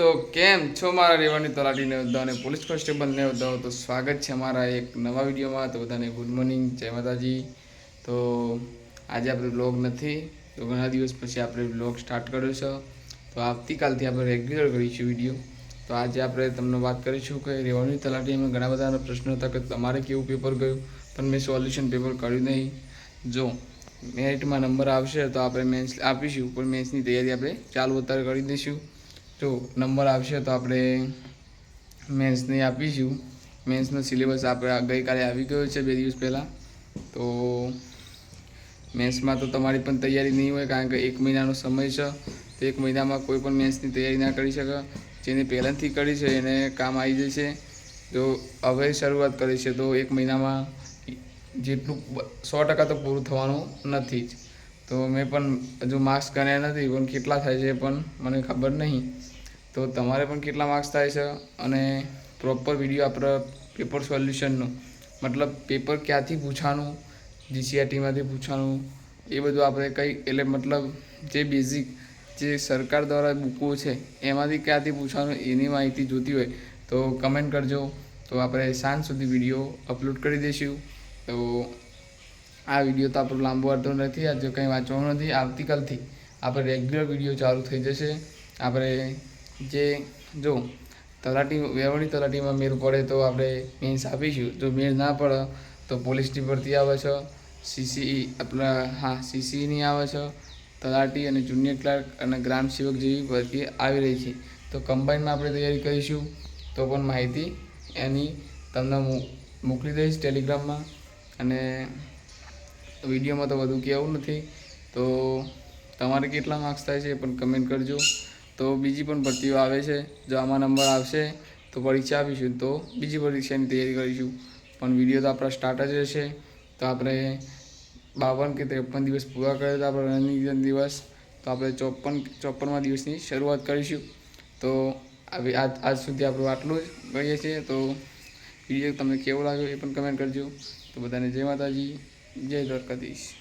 તો કેમ છો મારા રેવાની તલાટીને બધા અને પોલીસ કોન્સ્ટેબલને બધા તો સ્વાગત છે મારા એક નવા વિડીયોમાં. તો બધાને ગુડ મોર્નિંગ જય માતાજી. તો આજે આપણે બ્લોગ નથી, તો ઘણા દિવસ પછી આપણે બ્લોગ સ્ટાર્ટ કર્યો છે. તો આવતીકાલથી આપણે રેગ્યુલર કરીશું વીડિયો તો આજે આપણે તમને વાત કરીશું કે રેવન્યુ તલાટીમાં ઘણા બધા પ્રશ્નો હતા કે તમારે કેવું પેપર ગયું? પણ મેં સોલ્યુશન પેપર કર્યું નહીં. જો મેરિટમાં નંબર આવશે તો આપણે મેન્સ આપીશું, પણ મેન્સની તૈયારી આપણે ચાલુ અત્યારે કરી દઈશું. જો નંબર આવશે તો આપણે મેન્સની આપીશું. મેન્સનો સિલેબસ આપણે ગઈકાલે આવી ગયો છે બે દિવસ પહેલાં. તો મેન્સમાં તો તમારી પણ તૈયારી નહીં હોય કારણ કે એક મહિનાનો સમય છે. તો એક મહિનામાં કોઈ પણ મેન્સની તૈયારી ના કરી શકે. જેને પહેલાંથી કરી છે એને કામ આવી જશે. જો હવે શરૂઆત કરી છે તો એક મહિનામાં જેટલું સો ટકા તો પૂરું થવાનું નથી જ. તો મેં પણ હજુ માર્ક્સ ગણ્યા નથી, પણ કેટલા થાય છે એ પણ મને ખબર નહીં. તો તમારે પણ કેટલા માર્ક્સ થાય છે અને પ્રોપર વીડિયો આપણે પેપર સોલ્યુશનનો મતલબ પેપર ક્યાંથી પૂછવાનું જીસીઆરટીમાંથી પૂછવાનું એ બધું આપણે કંઈ એટલે મતલબ જે બેઝિક જે સરકાર દ્વારા બુકો છે, એમાંથી ક્યાંથી પૂછવાનું એની માહિતી જોતી હોય તો કમેન્ટ કરજો. તો આપણે સાંજ સુધી વીડિયો અપલોડ કરી દઈશું. તો આ વીડિયો તો આપણો લાંબો વાળતો નથી આજે કંઈ વાંચવાનું નથી, આવતીકાલથી આપણે રેગ્યુલર વીડિયો ચાલુ થઈ જશે. આપણે જે, જો, તલાટી વેવણી તલાટીમાં મેળ પડે તો આપણે મેન્સ આપીશું. જો મેળ ના પડે તો પોલીસની ભરતી આવે છે સીસી આપણા, હા સીસીની આવે છે, તલાટી અને જુનિયર ક્લાર્ક અને ગ્રામ સેવક જેવી ભરતી આવી રહી છે. તો કમ્બાઈનમાં આપણે તૈયારી કરીશું. તો પણ માહિતી એની તમને મોકલી દઈશ ટેલિગ્રામમાં અને વિડીયોમાં તો વધુ કહેવું નથી. તો તમારે કેટલા માર્ક્સ થાય છે એ પણ કમેન્ટ કરજો. તો બીજી પણ ભરતીઓ આવે છે. જો આમાં નંબર આવશે તો પરીક્ષા આપીશું. તો બીજી પરીક્ષાની તૈયારી કરીશું. પણ વીડિયો તો આપણા સ્ટાર્ટ જ રહેશે. તો આપણે બાવન કે ત્રેપન દિવસ પૂરા કરે તો આપણે રનિંગ દિવસ. તો આપણે ચોપન, ચોપનમાં દિવસની શરૂઆત કરીશું. તો આવી આજ આજ સુધી આપણું આટલું જ કહીએ છીએ. તો વીડિયો તમને કેવો લાગ્યો એ પણ કમેન્ટ કરજો. તો બધાને જય માતાજી. જય દ્વારકાધીશ.